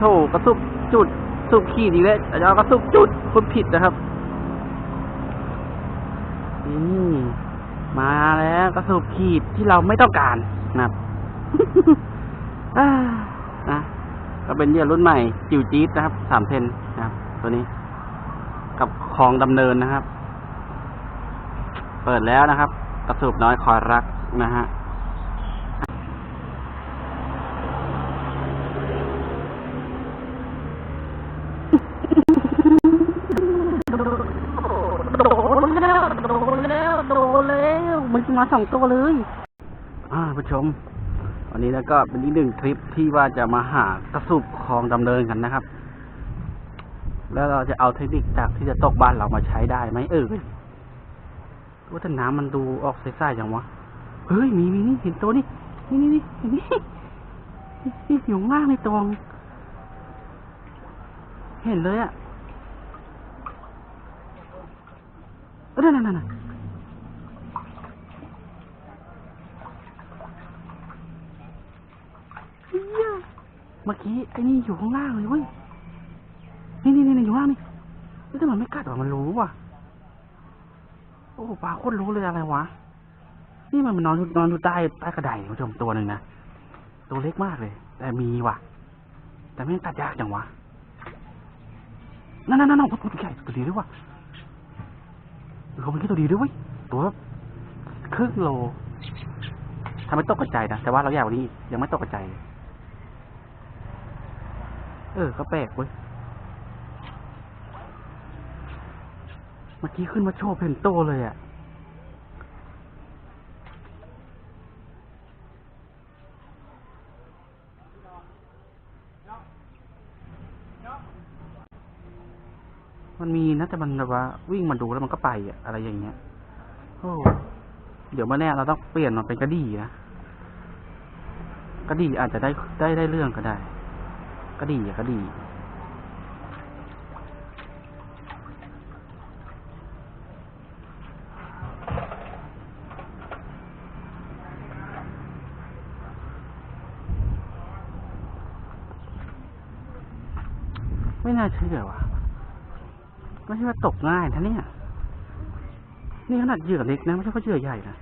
โถกระสุบจุดสุบขีดอีกแล้วอาจารย์กระสุบจุดคุณผิดนะครับนี่มาแล้วกระสุบขีดที่เราไม่ต้องการนะครับนะก็เป็นเยื่อรุ่นใหม่ จิวจี๊ดนะครับสามเทนนะครับ ตัวนี้ กับคลองดำเนินนะครับ เปิดแล้วนะครับ กระสุบน้อยคอยรักนะฮะ โดนแล้วโดนแล้ว โดนแล้วมันมาสองตัวเลยอ่าผู้ชมวันนี้แล้วก็เป็นอีกหนึ่งคลิปที่ว่าจะมาหากระสุบคลองดำเนินกันนะครับ แล้วเราจะเอาเทคนิคจากที่จะตกบ้านเรามาใช้ได้ไหมเออว่าแต่น้ำมันดูออกใสๆอย่างวะเฮ้ยมีมีนี่เห็นตัวนี่นี่นี่นี่นี่นี่อยู่ข้างล่างในตวงเห็นเลยอะเออนั่นนั่นนั่นเหี้ยเมื่อกี้ไอ้นี่อยู่ข้างล่างเลยเว้ย นี่นี่นี่อยู่ข้างล่างนี่เฮ้ยแต่มันไม่กัดหรอมันรู้ว่ะ โอ้ปลาโคตรรู้เลยอะไรวะ นี่มันมันนอนนอนอยู่ใต้ใต้กระไดคุณผู้ชมตัวหนึ่งนะ ตัวเล็กมากเลย แต่มีว่ะ แต่ไม่งตัดยากจังวะ นั่นนั่นนั่นตัวใหญ่ตัวดีด้วยว่ะเขาเป็นแค่ตัวดีด้วยเว้ย ตัวครึ่งโลทำให้ตกกระจายนะ แต่ว่าเราอยากวันนี้ยังไม่ตกกระจาย เออ ก็แปลกเว้ย เมื่อกี้ขึ้นมาโชว์เพนโตเลยอะ่ะ มันมีนะแต่มันแบบว่า วิ่งมาดูแล้วมันก็ไปอะอะไรอย่างเงี้ย โอ้เดี๋ยวมาแน่เราต้องเปลี่ยนมันเป็นกระดี่นะกระดี่อาจจะได้ได้ได้เรื่องก็ได้ กระดี่อะกระดี่ไม่น่าเชื่อว่ะ ไม่ใช่ว่าตกง่ายนะเนี่ย นี่ขนาดเหยื่อเล็กนะ ไม่ใช่ว่าเหยื่อใหญ่นะ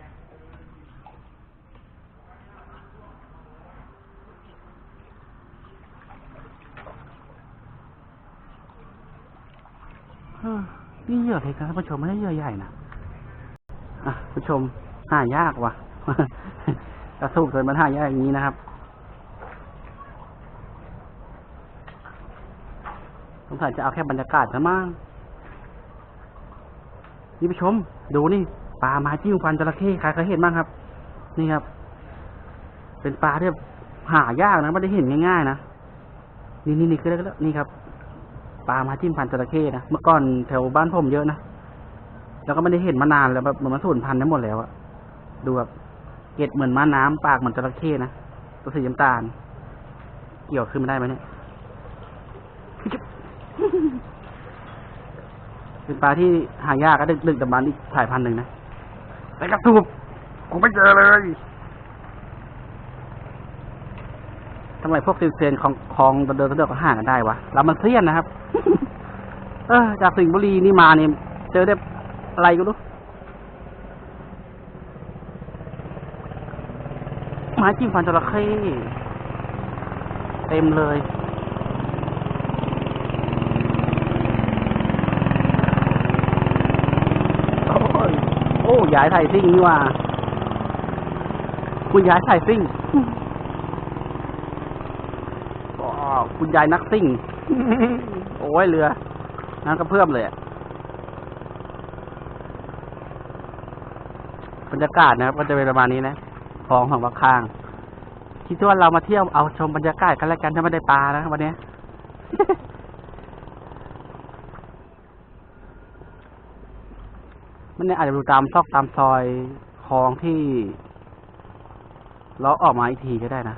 นี่เหยื่อเล็กนะท่านผู้ชมไม่ใช่เหยื่อใหญ่นะอะผู้ชมหายากว่ะกระสูบเกินมันหายากอย่างนี้นะครับสงสัยจะเอาแค่บรรยากาศนะมั้งนี่ผู้ชม ดูนี่ปลาไม้จิ้มฟันจระเข้ใครเคยเห็นบ้างครับ นี่ครับ เป็นปลาที่หายากนะไม่ได้เห็นง่ายๆนะนี่นี่นี่คือแล้วนี่ครับ ปลาม้จิ้มฟันจระเข้นะเมื่อก่อนแถวบ้านผมเยอะนะแล้วก็ไม่ได้เห็นมานานแล้วแบบเหมือนมันสูญพันธุ์ได้หมดแล้วอะดูแบบเกล็ดเหมือนม้าน้ำปากเหมือนจระเข้นะตัวสีน้ำตาล เกี่ยวขึ้นมาได้ไหมเนี่ยเป็นปลาที่หายากก็ดึกดึกดำบรรพ์อีกสายพันธุ์หนึ่งนะแต่กระสูบกูไม่เจอเลย ทำไมพวกซิลเซนของของเดินๆเดินๆก็ห่างกันได้วะเรามันเซียนนะครับ เออจากสิงห์บุรีนี่มาเนี่ยเจอได้อะไรก็รู้ไม้จิ้มฟันจระเข้เต็มเลยโอ้ยโอ้ยายไทยซิ่งนี่ว่า คุณยายไทยซิ่งอ๋อ คุณยายนักซิ่ง โอ้ยเรือนั่นก็เพิ่มเลยอะบรรยากาศนะครับ ก็จะเป็นประมาณนี้นะคลองของวักข้างคิดว่าเรามาเที่ยวเอาชมบรรยากาศกันแล้วกันถ้าไม่ได้ปลานะวันนี้มันเนี่ยอาจจะดูตามซอกตามซอยคลองที่เราออกมาอีกทีก็ได้นะ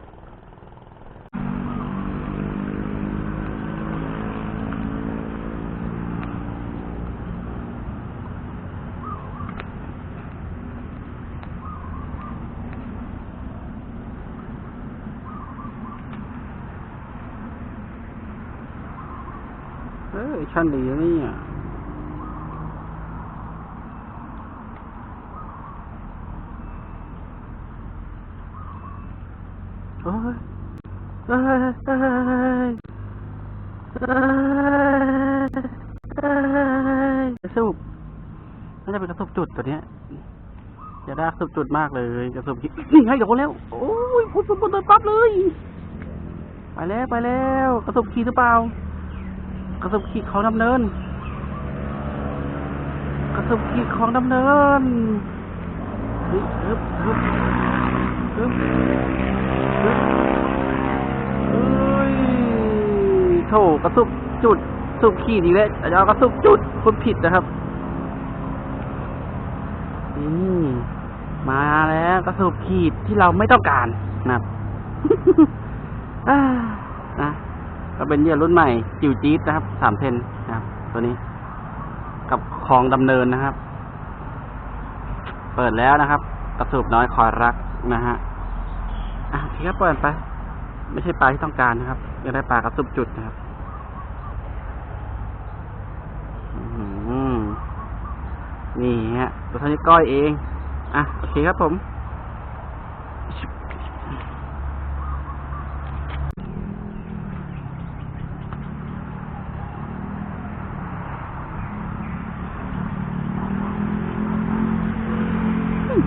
เอ้ยชั้นดีนะเนี่ยโอ้ยเอ้ยเอ้ยเอ้ยเอ้ยกระสุบน่าจะเป็นกระสุบจุดตัวเนี้ยจะได้กระสุบจุดมากเลยกระสุบนี่ไงโดนแล้วโอ้ยพุ่งพุ่งพุ่งปั๊บเลย ไปแล้วไปแล้ว กระสุบขีดหรือเปล่า กระสุบขีดของดำเนิน กระสุบขีดของดำเนินฮึบฮึบฮึบฮึบฮึบเอ้ยโถกระสุบจุดสุบขีดอีกแล้วจะเอากระสุบจุดคุณผิดนะครับนี่มาแล้วกระสุบขีดที่เราไม่ต้องการนะครับอ่านะ ก็เป็นเหยื่อรุ่นใหม่จิวจี๊ดนะครับสามเทนนะครับ ตัวนี้ กับคลองดำเนินนะครับ เปิดแล้วนะครับกระสูบน้อยคอยรักนะฮะอะโอเคครับเปิดไป ไม่ใช่ปลาที่ต้องการนะครับอยากได้ปลากระสุบจุดนะครับนี่ฮะตัวทนี้ก้อยเอง อะ โอเคครับผม เอ้ย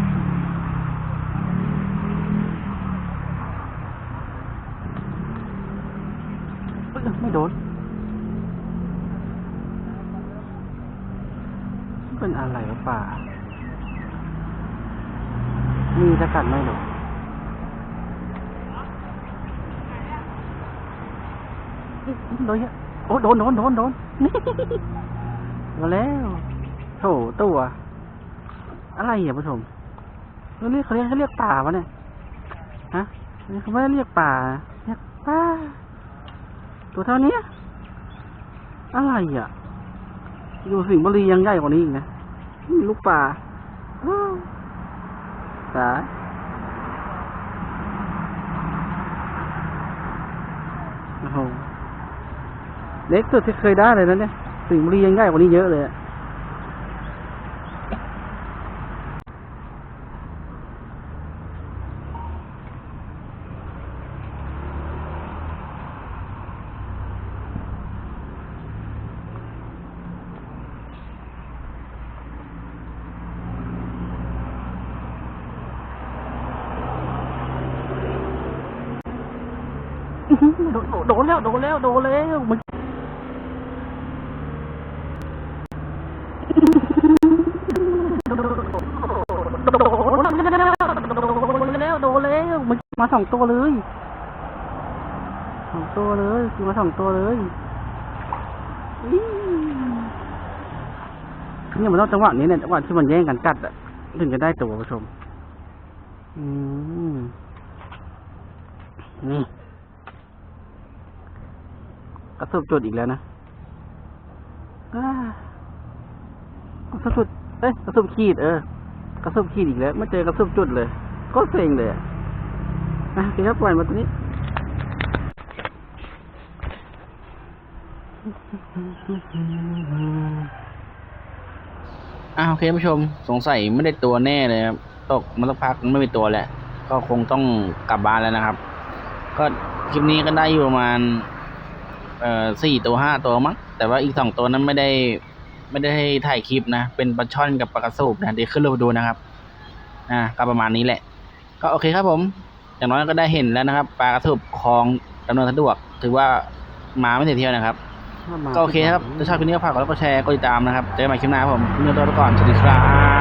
ไม่โดน เป็นอะไรวะป่า มีสกัดไหมหรอโดนเยอะโอ้โดนโดนโดนโดนมาแล้วโถตัว อะไรอะผู้ชมเขาเรียกเขาเรียกเขาเรียกป่าวะเนี่ย ฮะนี่เขาไม่ได้เรียกป่าเรียกป่า ตัวเท่านี้อะไรอะ อยู่สิงห์บุรียังใหญ่กว่านี้อีกนะนี่ ลูกป่าอ้าโอ้โหเล็กสุดที่เคยได้เลยนะเนี่ยสิงห์บุรียังง่ายกว่านี้เยอะเลยอะ โดนโดนแล้ว โดนแล้ว โดนแล้วมันโดนแล้วมันมาสองตัวเลยสองตัวเลยคือมาสองตัวเลยเนี่ยมันต้องจังหวะนี้เนี่ยจังหวะที่มันแย่งกันกัดอะถึงจะได้ตัวผู้ชม อืมนี่ กระสุบจุดอีกแล้วนะอากระสุบจุดเอ้ยกระสุบขีดเออกระสุบขีดอีกแล้วไม่เจอกระสุบจุดเลย ก็เซ็งเลยนะเครับปล่อยมาตัวนี้อ่าโอเคผู้ชม สงสัยไม่ได้ตัวแน่เลยครับตกมาสักพักไม่มีตัวแหละ ก็คงต้องกลับบ้านแล้วนะครับ ก็คลิปนี้ก็ได้อยู่ประมาณ เอ่อสี่ตัวห้าตัวมั้งแต่ว่าอีกสองตัวนั้นไม่ได้ ไม่ได้ให้ถ่ายคลิปนะ เป็นปลาช่อนกับปลากระสูบนะเดี๋ยวขึ้นรูปดูนะครับอ่าก็ประมาณนี้แหละ ก็โอเคครับผมอย่างน้อยก็ได้เห็นแล้วนะครับปลากระสูบคลองดำเนินสะดวก ถือว่ามาไม่เสียเที่ยวนะครับ ก็โอเคครับถ้าชอบคลิปนี้ก็ฝากกดไลค์กดแชร์กดติดตามนะครับเจอกันใหม่คลิปหน้าครับผมเมื่อตัวไปก่อนสวัสดีครับ